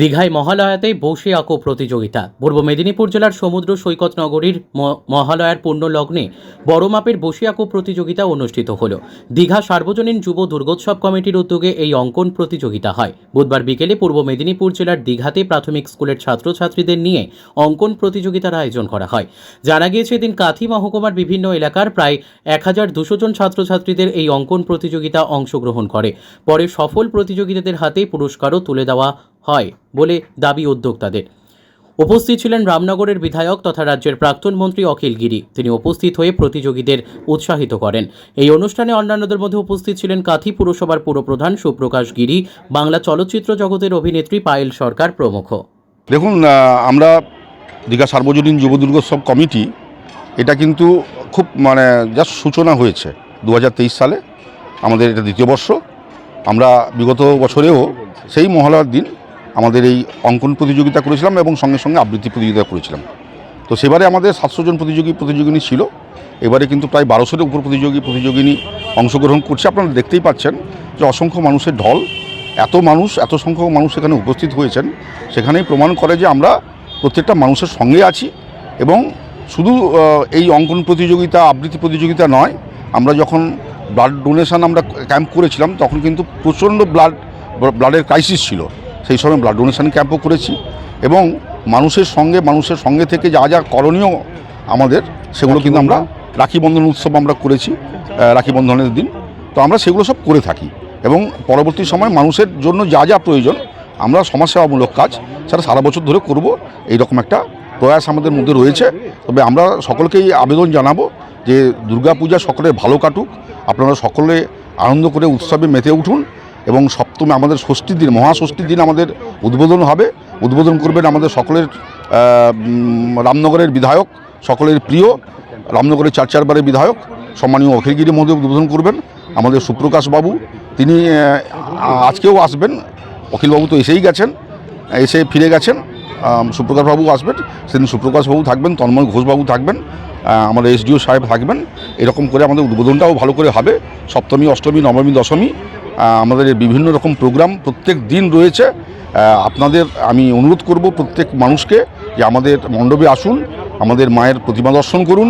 দীঘায় মহালয়াতে বসে আঁকো প্রতিযোগিতা। পূর্ব মেদিনীপুর জেলার সমুদ্র সৈকত নগরীর মহালয়ার পূর্ণ লগ্নে বড় মাপের বসে আঁকো প্রতিযোগিতা অনুষ্ঠিত হল। দীঘা সার্বজনীন যুব দুর্গোৎসব কমিটির উদ্যোগে এই অঙ্কন প্রতিযোগিতা হয়। বুধবার বিকেলে পূর্ব মেদিনীপুর জেলার দীঘাতে প্রাথমিক স্কুলের ছাত্রছাত্রীদের নিয়ে অঙ্কন প্রতিযোগিতার আয়োজন করা হয়। জানা গিয়েছে, এদিন কাথি মহকুমার বিভিন্ন এলাকার প্রায় এক হাজার দুশো জন ছাত্রছাত্রীদের এই অঙ্কন প্রতিযোগিতা অংশগ্রহণ করে। পরে সফল প্রতিযোগিতাদের হাতে পুরস্কারও তুলে দেওয়া হয় বলে দাবি উদ্যোক্তাদের। উপস্থিত ছিলেন রামনগরের বিধায়ক তথা রাজ্যের প্রাক্তন মন্ত্রী অখিল গিরি। তিনি উপস্থিত হয়ে প্রতিযোগীদের উৎসাহিত করেন। এই অনুষ্ঠানে অন্যান্যদের মধ্যে উপস্থিত ছিলেন কাথি পুরসভার পুরপ্রধান সুপ্রকাশ গিরি, বাংলা চলচ্চিত্র জগতের অভিনেত্রী পায়েল সরকার প্রমুখ। দেখুন আমরা দীঘা সার্বজনীন যুব দুর্গোৎসব কমিটি, এটা কিন্তু খুব মানে জাস্ট সূচনা হয়েছে দু হাজার তেইশ সালে। আমাদের এটা দ্বিতীয় বর্ষ। আমরা বিগত বছরেও সেই মহালয়ার দিন আমাদের এই অঙ্কন প্রতিযোগিতা করেছিলাম এবং সঙ্গে সঙ্গে আবৃত্তি প্রতিযোগিতা করেছিলাম। তো সেবারে আমাদের সাতশো জন প্রতিযোগী প্রতিযোগিনী ছিল। এবারে কিন্তু প্রায় বারোশোর উপর প্রতিযোগী প্রতিযোগিনী অংশগ্রহণ করছে। আপনারা দেখতেই পাচ্ছেন যে অসংখ্য মানুষের ঢল, এত মানুষ, এত সংখ্যক মানুষ এখানে উপস্থিত হয়েছেন। সেখানেই প্রমাণ করে যে আমরা প্রত্যেকটা মানুষের সঙ্গে আছি এবং শুধু এই অঙ্কন প্রতিযোগিতা, আবৃত্তি প্রতিযোগিতা নয়, আমরা যখন ব্লাড ডোনেশন আমরা ক্যাম্প করেছিলাম, তখন কিন্তু প্রচণ্ড ব্লাড ব্লাডের ক্রাইসিস ছিল। সেই সময় ব্লাড ডোনেশন ক্যাম্পও করেছি এবং মানুষের সঙ্গে মানুষের সঙ্গে থেকে যা যা করণীয় আমাদের, সেগুলো কিন্তু আমরা রাখি বন্ধন উৎসব আমরা করেছি রাখি বন্ধনের দিন। তো আমরা সেগুলো সব করে থাকি এবং পরবর্তী সময় মানুষের জন্য যা যা প্রয়োজন আমরা সমাজসেবামূলক কাজ সেটা সারা বছর ধরে করব। এইরকম একটা প্রয়াস আমাদের মধ্যে রয়েছে। তবে আমরা সকলকেই আবেদন জানাব যে দুর্গাপূজা সকলের ভালো কাটুক। আপনারা সকলে আনন্দ করে উৎসবে মেতে উঠুন। এবং সপ্তমী আমাদের ষষ্ঠীর দিন মহাষষ্ঠীর দিন আমাদের উদ্বোধন হবে। উদ্বোধন করবেন আমাদের সকলের রামনগরের বিধায়ক, সকলের প্রিয়, রামনগরের চার চারবারের বিধায়ক, সম্মানীয় অখিলগিরি মহোদয় উদ্বোধন করবেন। আমাদের সুপ্রকাশ বাবু, তিনি আজকেও আসবেন। অখিলবাবু তো এসেই গেছেন, এসে ফিরে গেছেন। সুপ্রকাশবাবু আসবেন, সেদিন সুপ্রকাশবাবু থাকবেন, তন্ময় ঘোষবাবু থাকবেন আমাদের এসডিও সাহেব থাকবেন। এরকম করে আমাদের উদ্বোধনটাও ভালো করে হবে। সপ্তমী, অষ্টমী, নবমী, দশমী আমাদের বিভিন্ন রকম প্রোগ্রাম প্রত্যেক দিন রয়েছে। আপনাদের আমি অনুরোধ করব প্রত্যেক মানুষকে যে আমাদের মণ্ডপে আসুন, আমাদের মায়ের প্রতিমা দর্শন করুন,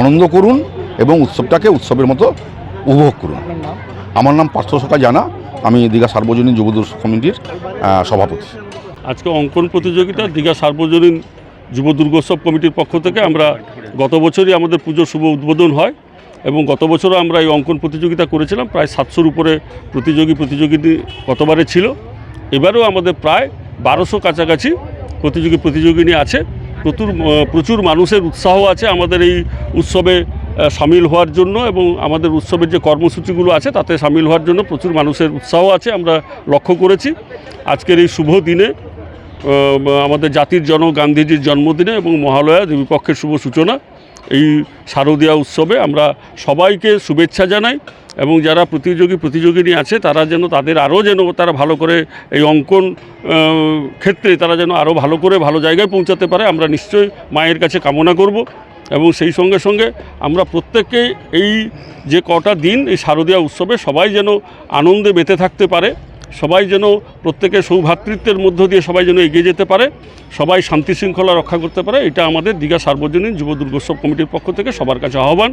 আনন্দ করুন এবং উৎসবটাকে উৎসবের মতো উপভোগ করুন। আমার নাম পার্থ সকা জানা, আমি দীঘা সার্বজনীন যুব দুর্গোৎসব কমিটির সভাপতি। আজকে অঙ্কন প্রতিযোগিতা দীঘা সার্বজনীন যুব দুর্গোৎসব কমিটির পক্ষ থেকে আমরা গত বছরই আমাদের পুজোর শুভ উদ্বোধন হয়। এবং গত বছরও আমরা এই অঙ্কন প্রতিযোগিতা করেছিলাম, প্রায় সাতশোর উপরে প্রতিযোগী প্রতিযোগী গতবারে ছিল। এবারেও আমাদের প্রায় বারোশো কাছাকাছি প্রতিযোগী প্রতিযোগিনী আছে। প্রচুর প্রচুর মানুষের উৎসাহ আছে আমাদের এই উৎসবে সামিল হওয়ার জন্য এবং আমাদের উৎসবের যে কর্মসূচিগুলো আছে তাতে সামিল হওয়ার জন্য প্রচুর মানুষের উৎসাহ আছে, আমরা লক্ষ্য করেছি। আজকের এই শুভ দিনে আমাদের জাতির জন গান্ধীজির জন্মদিনে এবং মহালয়া, দেবীপক্ষের শুভ সূচনা। এই শারদীয়া উৎসবে আমরা সবাইকে শুভেচ্ছা জানাই এবং যারা প্রতিযোগী প্রতিযোগিনী আছে, তারা যেন তাদের আরও যেন তারা ভালো করে এই অঙ্কন ক্ষেত্রে তারা যেন আরও ভালো করে ভালো জায়গায় পৌঁছাতে পারে, আমরা নিশ্চয়ই মায়ের কাছে কামনা করব এবং সেই সঙ্গে সঙ্গে আমরা প্রত্যেককে এই যে কটা দিন এই শারদীয়া উৎসবে সবাই যেন আনন্দে মেতে থাকতে পারে। সবাই যেন প্রত্যেকের সৌভ্রাতৃত্বের মধ্য দিয়ে সবাই যেন এগিয়ে যেতে পারে, সবাই শান্তি শৃঙ্খলা রক্ষা করতে পারে, এটা আমাদের দীঘা সার্বজনীন যুব দুর্গোৎসব কমিটির পক্ষ থেকে সবার কাছে আহ্বান।